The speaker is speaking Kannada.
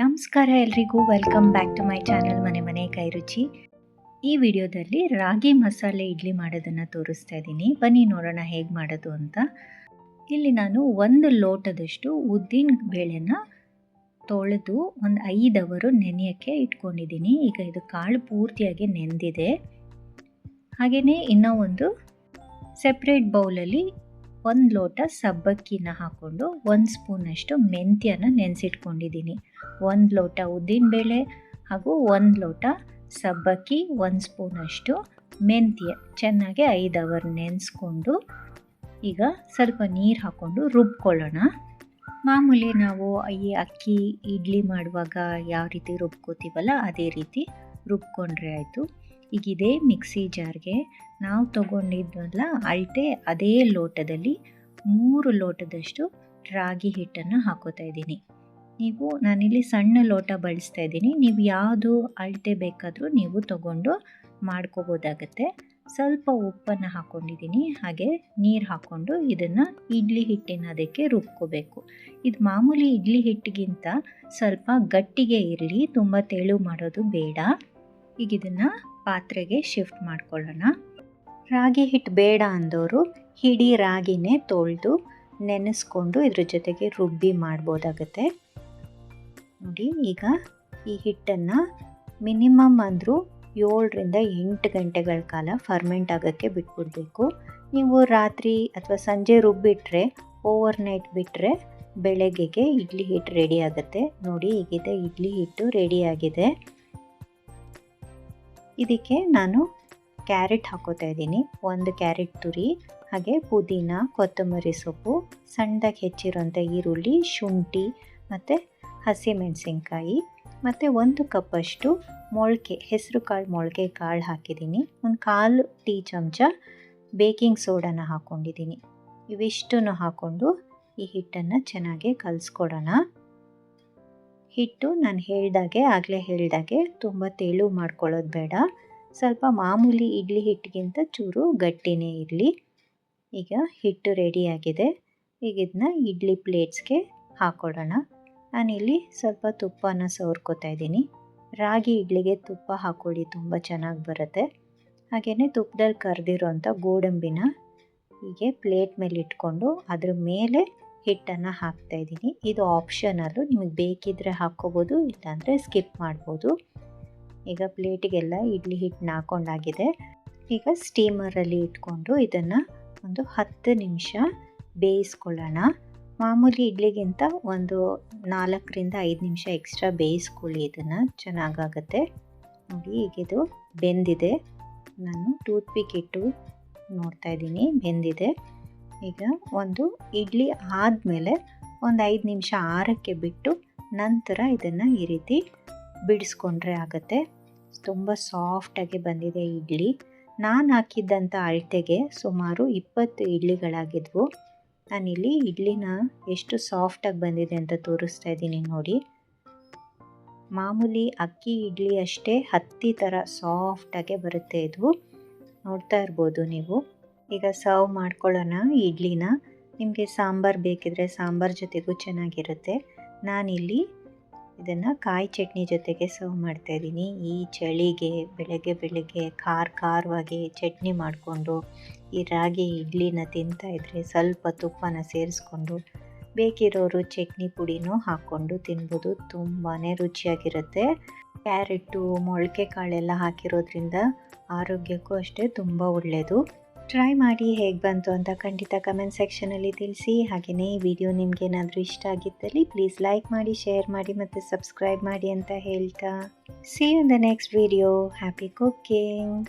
ನಮಸ್ಕಾರ ಎಲ್ರಿಗೂ welcome back to my channel Mane Mane Kairuchi ಈ ವಿಡಿಯೋದಲ್ಲಿ ರಾಗಿ ಮಸಾಲೆ ಇಡ್ಲಿ ಮಾಡೋದನ್ನು ತೋರಿಸ್ತಾ ಇದ್ದೀನಿ. ಬನ್ನಿ ನೋಡೋಣ ಹೇಗೆ ಮಾಡೋದು ಅಂತ. ಇಲ್ಲಿ ನಾನು ಒಂದು ಲೋಟದಷ್ಟು ಉದ್ದಿನ ಬೇಳೆನ ತೊಳೆದು ಒಂದು ಐದು ಅವರು ನೆನೆಯೋಕ್ಕೆ ಇಟ್ಕೊಂಡಿದ್ದೀನಿ. ಈಗ ಇದು ಕಾಳು ಪೂರ್ತಿಯಾಗಿ ನೆಂದಿದೆ. ಹಾಗೆಯೇ ಇನ್ನೂ ಒಂದು ಸೆಪ್ರೇಟ್ ಬೌಲಲ್ಲಿ ಒಂದು ಲೋಟ ಸಬ್ಬಕ್ಕಿನ ಹಾಕ್ಕೊಂಡು ಒಂದು ಸ್ಪೂನಷ್ಟು ಮೆಂತ್ಯನ್ನು ನೆನೆಸಿಟ್ಕೊಂಡಿದ್ದೀನಿ ಒಂದು ಲೋಟ ಉದ್ದಿನಬೇಳೆ ಹಾಗೂ ಒಂದು ಲೋಟ ಸಬ್ಬಕ್ಕಿ, ಒಂದು ಸ್ಪೂನಷ್ಟು ಮೆಂತ್ಯ. ಚೆನ್ನಾಗಿ ಐದು ಅವರ್ ನೆನೆಸ್ಕೊಂಡು ಈಗ ಸ್ವಲ್ಪ ನೀರು ಹಾಕ್ಕೊಂಡು ರುಬ್ಕೊಳ್ಳೋಣ. ಮಾಮೂಲಿ ನಾವು ಈ ಅಕ್ಕಿ, ಇಡ್ಲಿ ಮಾಡುವಾಗ ಯಾವ ರೀತಿ ರುಬ್ಕೋತೀವಲ್ಲ, ಅದೇ ರೀತಿ ರುಬ್ಕೊಂಡ್ರೆ ಆಯಿತು. ಈಗ ಇದೇ ಮಿಕ್ಸಿ ಜಾರ್ಗೆ ನಾವು ತಗೊಂಡಿದ್ವಲ್ಲ, ಅಳತೆ ಅದೇ ಲೋಟದಲ್ಲಿ ಮೂರು ಲೋಟದಷ್ಟು ರಾಗಿ ಹಿಟ್ಟನ್ನು ಹಾಕೋತಾ ಇದ್ದೀನಿ. ನೀವು, ನಾನಿಲ್ಲಿ ಸಣ್ಣ ಲೋಟ ಬಳಸ್ತಾ ಇದ್ದೀನಿ. ನೀವು ಯಾವುದು ಅಳತೆ ಬೇಕಾದರೂ ನೀವು ತಗೊಂಡು ಮಾಡ್ಕೋಬೋದಾಗತ್ತೆ. ಸ್ವಲ್ಪ ಉಪ್ಪನ್ನು ಹಾಕ್ಕೊಂಡಿದ್ದೀನಿ ಹಾಗೆ ನೀರು ಹಾಕ್ಕೊಂಡು ಇದನ್ನು ಇಡ್ಲಿ ಹಿಟ್ಟಿನ ಅದಕ್ಕೆ ರುಬ್ಕೋಬೇಕು. ಇದು ಮಾಮೂಲಿ ಇಡ್ಲಿ ಹಿಟ್ಟಿಗಿಂತ ಸ್ವಲ್ಪ ಗಟ್ಟಿಗೆ ಇರಲಿ, ತುಂಬ ತೆಳು ಮಾಡೋದು ಬೇಡ. ಈಗ ಇದನ್ನು ಪಾತ್ರೆಗೆ ಶಿಫ್ಟ್ ಮಾಡ್ಕೊಳ್ಳೋಣ. ರಾಗಿ ಹಿಟ್ಟು ಬೇಡ ಅಂದವರು ಹಿಡಿ ರಾಗಿನೇ ತೊಳೆದು ನೆನೆಸ್ಕೊಂಡು ಇದ್ರ ಜೊತೆಗೆ ರುಬ್ಬಿ ಮಾಡ್ಬೋದಾಗತ್ತೆ. ನೋಡಿ ಈಗ ಈ ಹಿಟ್ಟನ್ನು ಮಿನಿಮಮ್ ಅಂದರೂ ಏಳರಿಂದ ಎಂಟು ಗಂಟೆಗಳ ಕಾಲ ಫರ್ಮೆಂಟ್ ಆಗೋಕ್ಕೆ ಬಿಟ್ಬಿಡಬೇಕು. ನೀವು ರಾತ್ರಿ ಅಥವಾ ಸಂಜೆ ರುಬ್ಬಿಟ್ರೆ ಓವರ್ ನೈಟ್ ಬಿಟ್ಟರೆ ಬೆಳಗ್ಗೆಗೆ ಇಡ್ಲಿ ಹಿಟ್ಟು ರೆಡಿ ಆಗುತ್ತೆ. ನೋಡಿ ಈಗಿದೆ ಇಡ್ಲಿ ಹಿಟ್ಟು ರೆಡಿಯಾಗಿದೆ ಇದಕ್ಕೆ ನಾನು ಕ್ಯಾರೆಟ್ ಹಾಕೋತಾ ಇದ್ದೀನಿ. ಒಂದು ಕ್ಯಾರೆಟ್ ತುರಿ, ಹಾಗೆ ಪುದೀನ, ಕೊತ್ತಂಬರಿ ಸೊಪ್ಪು, ಸಣ್ಣದಾಗಿ ಹೆಚ್ಚಿರುವಂಥ ಈರುಳ್ಳಿ, ಶುಂಠಿ, ಮತ್ತು ಹಸಿಮೆಣಸಿನ್ಕಾಯಿ, ಮತ್ತು ಒಂದು ಕಪ್ಪಷ್ಟು ಮೊಳಕೆ, ಹೆಸರು ಕಾಳು, ಮೊಳಕೆ ಕಾಳು ಹಾಕಿದ್ದೀನಿ. ಒಂದು ಕಾಲು ಟೀ ಚಮಚ ಬೇಕಿಂಗ್ ಸೋಡಾನ ಹಾಕ್ಕೊಂಡಿದ್ದೀನಿ ಇವಿಷ್ಟನ್ನು ಹಾಕ್ಕೊಂಡು ಈ ಹಿಟ್ಟನ್ನು ಚೆನ್ನಾಗಿ ಕಲಿಸ್ಕೊಡೋಣ. ಹಿಟ್ಟು ನಾನು ಹೇಳಿದಾಗೆ, ಆಗಲೇ ಹೇಳಿದಾಗೆ ತುಂಬ ತೆಳು ಮಾಡ್ಕೊಳ್ಳೋದು ಬೇಡ. ಸ್ವಲ್ಪ ಮಾಮೂಲಿ ಇಡ್ಲಿ ಹಿಟ್ಟಿಗಿಂತ ಚೂರು ಗಟ್ಟಿನೇ ಇರಲಿ. ಈಗ ಹಿಟ್ಟು ರೆಡಿಯಾಗಿದೆ ಈಗ ಇದನ್ನ ಇಡ್ಲಿ ಪ್ಲೇಟ್ಸ್ಗೆ ಹಾಕ್ಕೊಡೋಣ ನಾನಿಲ್ಲಿ ಸ್ವಲ್ಪ ತುಪ್ಪನ ಸವರ್ಕೋತಾ ಇದ್ದೀನಿ. ರಾಗಿ ಇಡ್ಲಿಗೆ ತುಪ್ಪ ಹಾಕ್ಕೊಳ್ಳಿ ತುಂಬ ಚೆನ್ನಾಗಿ ಬರುತ್ತೆ. ಹಾಗೆಯೇ ತುಪ್ಪದಲ್ಲಿ ಕರೆದಿರೋಂಥ ಗೋಡಂಬಿನ ಹೀಗೆ ಪ್ಲೇಟ್ ಮೇಲೆ ಇಟ್ಕೊಂಡು ಅದ್ರ ಮೇಲೆ ಹಿಟ್ಟನ್ನು ಹಾಕ್ತಾಯಿದ್ದೀನಿ ಇದು ಆಪ್ಷನಲ್ಲು ನಿಮಗೆ ಬೇಕಿದ್ದರೆ ಹಾಕ್ಕೋಬೋದು, ಇಲ್ಲಾಂದರೆ ಸ್ಕಿಪ್ ಮಾಡ್ಬೋದು. ಈಗ ಪ್ಲೇಟಿಗೆಲ್ಲ ಇಡ್ಲಿ ಹಿಟ್ಟನ್ನ ಹಾಕೊಂಡಾಗಿದೆ. ಈಗ ಸ್ಟೀಮರಲ್ಲಿ ಇಟ್ಕೊಂಡು ಇದನ್ನು ಒಂದು ಹತ್ತು ನಿಮಿಷ ಬೇಯಿಸ್ಕೊಳ್ಳೋಣ. ಮಾಮೂಲಿ ಇಡ್ಲಿಗಿಂತ ಒಂದು ನಾಲ್ಕರಿಂದ ಐದು ನಿಮಿಷ ಎಕ್ಸ್ಟ್ರಾ ಬೇಯಿಸ್ಕೊಳ್ಳಿ, ಇದನ್ನು ಚೆನ್ನಾಗಾಗತ್ತೆ. ನೋಡಿ ಈಗಿದು ಬೆಂದಿದೆ. ನಾನು ಟೂತ್ ಪಿಕ್ ಇಟ್ಟು ನೋಡ್ತಾ ಇದ್ದೀನಿ, ಬೆಂದಿದೆ. ಈಗ ಒಂದು ಇಡ್ಲಿ ಆದಮೇಲೆ ಒಂದು ಐದು ನಿಮಿಷ ಆರಕ್ಕೆ ಬಿಟ್ಟು ನಂತರ ಇದನ್ನು ಈ ರೀತಿ ಬಿಡಿಸ್ಕೊಂಡ್ರೆ ಆಗುತ್ತೆ. ತುಂಬ ಸಾಫ್ಟಾಗಿ ಬಂದಿದೆ ಇಡ್ಲಿ. ನಾನು ಹಾಕಿದ್ದಂಥ ಅಳತೆಗೆ ಸುಮಾರು ಇಪ್ಪತ್ತು ಇಡ್ಲಿಗಳಾಗಿದ್ವು. ನಾನಿಲ್ಲಿ ಇಡ್ಲಿನ ಎಷ್ಟು ಸಾಫ್ಟಾಗಿ ಬಂದಿದೆ ಅಂತ ತೋರಿಸ್ತಾ ಇದ್ದೀನಿ ನೋಡಿ. ಮಾಮೂಲಿ ಅಕ್ಕಿ ಇಡ್ಲಿ ಅಷ್ಟೇ ಹತ್ತಿ ಥರ ಸಾಫ್ಟಾಗೆ ಬರುತ್ತೆ ಇದು. ನೋಡ್ತಾ ಇರ್ಬೋದು ನೀವು. ಈಗ ಸರ್ವ್ ಮಾಡ್ಕೊಳ್ಳೋಣ ಇಡ್ಲಿನ. ನಿಮಗೆ ಸಾಂಬಾರು ಬೇಕಿದ್ರೆ ಸಾಂಬಾರು ಜೊತೆಗೂ ಚೆನ್ನಾಗಿರುತ್ತೆ. ನಾನಿಲ್ಲಿ ಇದನ್ನು ಕಾಯಿ ಚಟ್ನಿ ಜೊತೆಗೆ ಸರ್ವ್ ಮಾಡ್ತಾಯಿದ್ದೀನಿ ಈ ಚಳಿಗೆ, ಬೆಳಗ್ಗೆ ಬೆಳಗ್ಗೆ ಖಾರ ಖಾರವಾಗಿ ಚಟ್ನಿ ಮಾಡಿಕೊಂಡು, ಈ ರಾಗಿ ಇಡ್ಲಿನ ತಿಂತಾಯಿದ್ರೆ ಸ್ವಲ್ಪ ತುಪ್ಪನ ಸೇರಿಸ್ಕೊಂಡು, ಬೇಕಿರೋರು ಚಟ್ನಿ ಪುಡಿನೂ ಹಾಕ್ಕೊಂಡು ತಿನ್ಬೋದು. ತುಂಬಾ ರುಚಿಯಾಗಿರುತ್ತೆ. ಕ್ಯಾರೆಟು, ಮೊಳಕೆ ಕಾಳೆಲ್ಲ ಹಾಕಿರೋದ್ರಿಂದ ಆರೋಗ್ಯಕ್ಕೂ ಅಷ್ಟೇ ತುಂಬ ಒಳ್ಳೆಯದು ಟ್ರೈ ಮಾಡಿ ಹೇಗೆ ಬಂತು ಅಂತ ಖಂಡಿತ ಕಮೆಂಟ್ ಸೆಕ್ಷನಲ್ಲಿ ತಿಳಿಸಿ. ಹಾಗೆಯೇ ಈ ವಿಡಿಯೋ ನಿಮಗೇನಾದರೂ ಇಷ್ಟ ಆಗಿದ್ದಲ್ಲಿ ಪ್ಲೀಸ್ ಲೈಕ್ ಮಾಡಿ ಶೇರ್ ಮಾಡಿ ಮತ್ತು ಸಬ್ಸ್ಕ್ರೈಬ್ ಮಾಡಿ ಅಂತ ಹೇಳ್ತಾ. See in the next video happy cooking